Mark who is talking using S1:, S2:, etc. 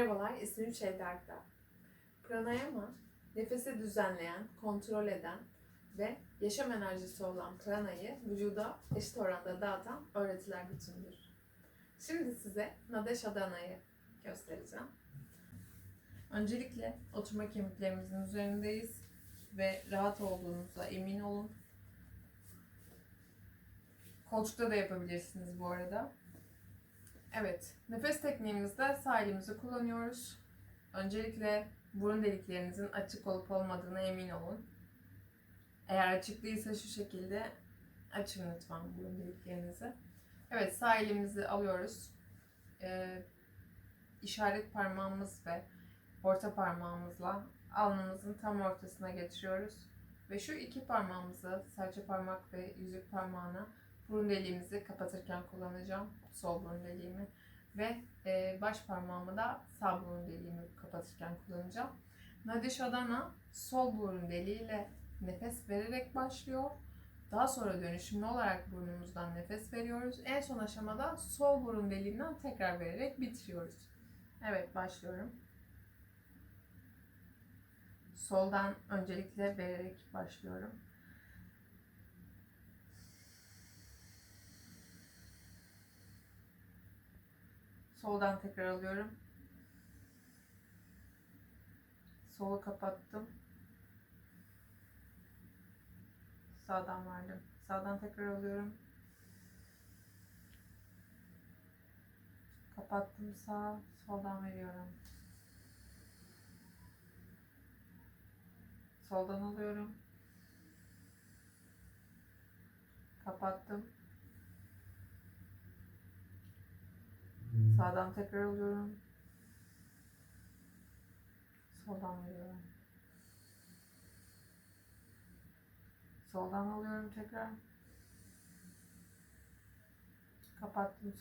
S1: Merhabalar, ismim Şeyda Akdağ. Pranayama, nefesi düzenleyen, kontrol eden ve yaşam enerjisi olan pranayı vücuda eşit oranda dağıtan öğretiler bütünüdür. Şimdi size Nadeshadana'yı göstereceğim. Öncelikle oturma kemiklerimizin üzerindeyiz ve rahat olduğunuza emin olun. Koltukta da yapabilirsiniz bu arada. Evet, nefes tekniğimizde sağ elimizi kullanıyoruz. Öncelikle burun deliklerinizin açık olup olmadığına emin olun. Eğer açık değilse şu şekilde açın lütfen burun deliklerinizi. Evet, sağ elimizi alıyoruz. Ee, işaret parmağımız ve orta parmağımızla alnımızın tam ortasına getiriyoruz. Ve şu iki parmağımızı, serçe parmak ve yüzük parmağına burun deliğimizi kapatırken kullanacağım. Sol burun deliğimi. Ve e, baş parmağımı da sağ burun deliğimi kapatırken kullanacağım. Nadeshadana sol burun deliğiyle nefes vererek başlıyor. Daha sonra dönüşümlü olarak burnumuzdan nefes veriyoruz. En son aşamada sol burun deliğinden tekrar vererek bitiriyoruz. Evet başlıyorum. Soldan öncelikle vererek başlıyorum. Soldan tekrar alıyorum. Solu kapattım. Sağdan verdim. Sağdan tekrar alıyorum. Kapattım sağ, soldan veriyorum. Soldan alıyorum. Kapattım. Sağdan tekrar alıyorum. Soldan veriyorum. Soldan alıyorum tekrar. Kapattım.